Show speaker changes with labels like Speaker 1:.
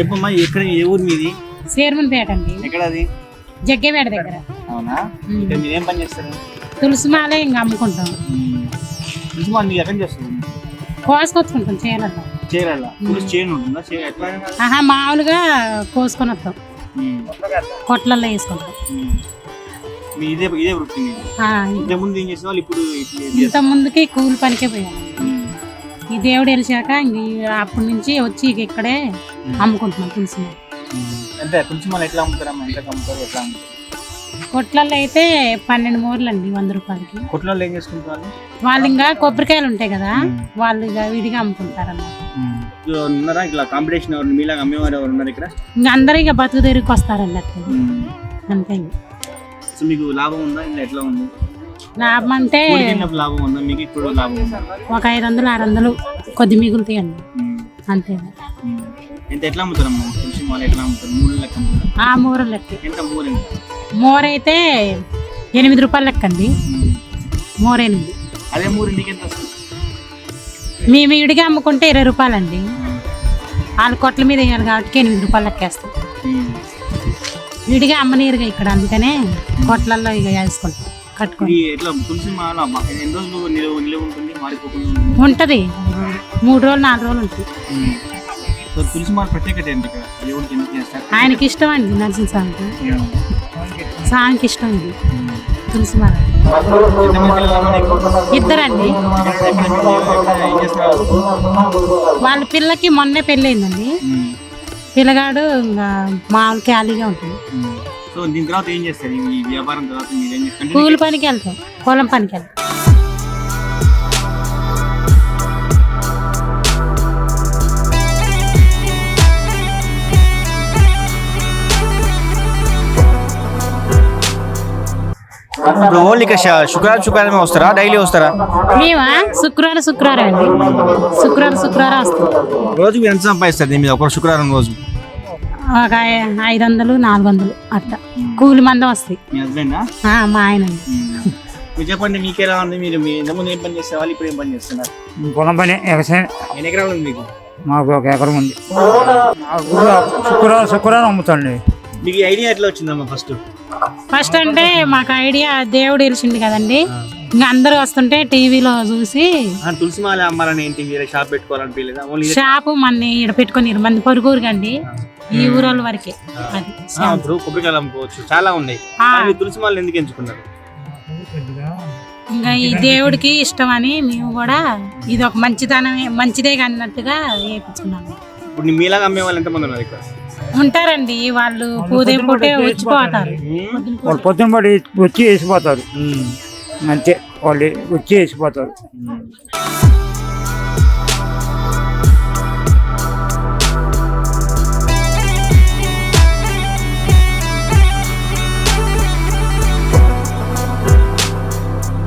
Speaker 1: చెప్పమ్మా ఎక్కడ ఏ ఊరు మీది?
Speaker 2: సీరమన్పేట అండి.
Speaker 1: ఎక్కడ అది
Speaker 2: జగ్గేపేట దగ్గర.
Speaker 1: అవునా. ఇక్కడ మీరు ఏం పని చేస్తారు?
Speaker 2: తులసి మాల ఇంకా అమ్ముకుంటాం.
Speaker 1: తులసి మాల మీకు ఎక్కడ చేస్తుంది
Speaker 2: కోసుకొచ్చుకుంటాం చీరలో
Speaker 1: చీరాల తులసి ఉంటుందా? చీర ఎట్లా?
Speaker 2: ఆహా మామూలుగా కోసుకొని వస్తాం. కొట్లల్లో వేసుకుంటాం.
Speaker 1: మీ ఇదే ఇదే వృత్తి మీది?
Speaker 2: ఆ,
Speaker 1: ఇంత ముందు ఏం చేసే వాళ్ళు ఇప్పుడు
Speaker 2: ఇంత
Speaker 1: చేస్తారు
Speaker 2: ముందుకి కూలి పనికే పోయాం.
Speaker 1: ఉమ్.
Speaker 2: ఈ దేవుడు వెలిసాక అప్పటి నుంచి వచ్చి ఇక ఇక్కడే అమ్ముకుంటున్నాం తులసి మాల.
Speaker 1: ఉమ్. అంటే తులసి మాల ఎట్లా అమ్ముతారమ్మా ఎంత అమ్ముతారు ఎట్లా అమ్ముతారు?
Speaker 2: కొట్లల్లో అయితే పన్నెండు మూరలు అండి వంద రూపాయలకి.
Speaker 1: కొట్లలో ఏం చేసుకుంటారు
Speaker 2: వాళ్ళు? ఇంకా కొబ్బరికాయలు ఉంటాయి కదా వాళ్ళు ఇక విడిగా అమ్ముకుంటారు అన్నమాట
Speaker 1: ఇట్లా ఉన్నారా? ఇట్లా కాంపిటీషన్ ఎవరు మీలాగా అమ్మేవారు ఎవరు ఉన్నారు ఇక్కడ?
Speaker 2: ఇంకా అందరూ ఇక బతుకు తెరికి వస్తారండి అట్లా అంతే
Speaker 1: మీకు లాభం ఉందా? ఇలా ఎట్లా ఉంది?
Speaker 2: లాభం అంటే
Speaker 1: కూలికెళ్ళినప్పుడు లాభం ఉందా? మీకు ఇప్పుడు లాభం ఉందా?
Speaker 2: ఒక ఐదు వందలు ఆరు వందలు కొద్ది మిగులుతాయండి. అంతే.
Speaker 1: ఉమ్. ఎంత ఎట్లా అమ్ముతారమ్మా తులసి మాల ఎట్లా అమ్ముతారు? మూడు లెక్క అమ్ముతారు?
Speaker 2: ఆ మూర లెక్క.
Speaker 1: ఎంత
Speaker 2: మోర అయితే ఎనిమిది రూపాయలు లెక్క అండి. మోర ఎనిమిది
Speaker 1: అదే ఎంత
Speaker 2: మేము విడిగా అమ్ముకుంటే ఇరవై రూపాయలండి. వాళ్ళ కొట్ల మీద వేయాలి కాబట్టి ఎనిమిది రూపాయలు లెక్కేస్తాం. విడిగా అమ్మనీరుగా ఇక్కడ అందుకనే కొట్లల్లో ఇక వేసుకుంటాం. కట్టుకొని
Speaker 1: ఇది ఎట్లా తులసి మాల అమ్మ- ఎన్ని రోజులు నిలువ నిలువ ఉంటుంది మారిపోకుండా ఉంటుంది
Speaker 2: మూడు రోజులు నాలుగు రోజులు ఉంటుంది
Speaker 1: ఉమ్. సో తులసి మాల ప్రత్యేకత ఏంటి ఇక్కడ దేవుడికి ఎందుకు చేస్తారు
Speaker 2: ఆయనకి ఇష్టం అండి నరసింహస్వామికి
Speaker 1: ఉమ్.
Speaker 2: స్వామికి ఇష్టం ఇది తులసి మాల? ఇద్దరండి? వాళ్ళ పిల్లకి మొన్నే పెళ్ళయిందండి. పిల్లగాడు ఇంకా మామూలు ఖాళీగా ఉంటుంది.
Speaker 1: సో దీని తర్వాత ఏం చేస్తారు? ఈ వ్యాపారం తర్వాత మీరు ఏం చేస్తారు?
Speaker 2: కూలి పనికి వెళ్తాం. పొలం పనికి వెళ్తాం.
Speaker 1: ఇప్పుడు ఓన్లీ ఇక శ- శుక్రవారం శుక్రవారం వస్తారా? డైలీ వస్తారా?
Speaker 2: మేమా? శుక్రవారం శుక్రవారం అండి. శుక్రవారం శుక్రవారం వస్తాం.
Speaker 1: రోజుకి ఎంత సంపాదిస్తారు దీని మీద? ఒక శుక్రవారం రోజు.
Speaker 2: ఒక ఐదు వందలు నాలుగు వందలు అట్లా కూలి మందం వస్తాయి.
Speaker 1: మీ హస్బెండా?
Speaker 2: ఆ, మా ఆయన
Speaker 1: చెప్పండి మీకు ఎలా ఉంది? మీరు మీ ఇంతకుముందు ఏం పని చేసేవాళ్ళు ఇప్పుడు ఏం పని చేస్తున్నారు?
Speaker 3: పొలం పని వ్యవసాయం.
Speaker 1: ఎన్ని ఎకరాలు ఉంది మీకు?
Speaker 3: మాకు ఒక ఎకరం ఉంది. మాకు శుక్రవారం శుక్రవారం అమ్ముతాండి.
Speaker 1: మీకు ఐడియా ఎట్లా వచ్చిందమ్మా ఫస్ట్?
Speaker 2: ఫస్ట్ అంటే మాకు ఐడియా దేవుడు తెలిసింది కదండి. ఇంకా అందరూ వస్తుంటే టీవీలో చూసి
Speaker 1: తులసి మాల అమ్మాలని ఏంటి? వేరే షాప్ పెట్టుకోవాలనిపించలేదా ఓన్లీ
Speaker 2: షాపు మన ఈడ పెట్టుకొని మంది పొరుగురు కండి. ఈ ఊరోళ్ళ వరకే. అది
Speaker 1: ఇప్పుడు కొబ్బరికాయలు అమ్ముకోవచ్చు. చాలా ఉన్నాయి. తులసి మాల ఎందుకు ఎంచుకున్నారు?
Speaker 2: ఇంకా ఈ దేవుడికి ఇష్టం అని మేము కూడా ఇది ఒక మంచితనమే మంచిదే అన్నట్టుగా
Speaker 1: ఇప్పుడు మీలాగా అమ్మే వాళ్ళు ఎంతమంది ఉన్నారు ఇక్కడ?
Speaker 2: ఉంటారండి. వాళ్ళు ఉదయం పూటే వచ్చిపోతారు.
Speaker 3: పొద్దున పడి వచ్చి వేసిపోతారు అంతే వాళ్ళు వచ్చి వేసిపోతారు.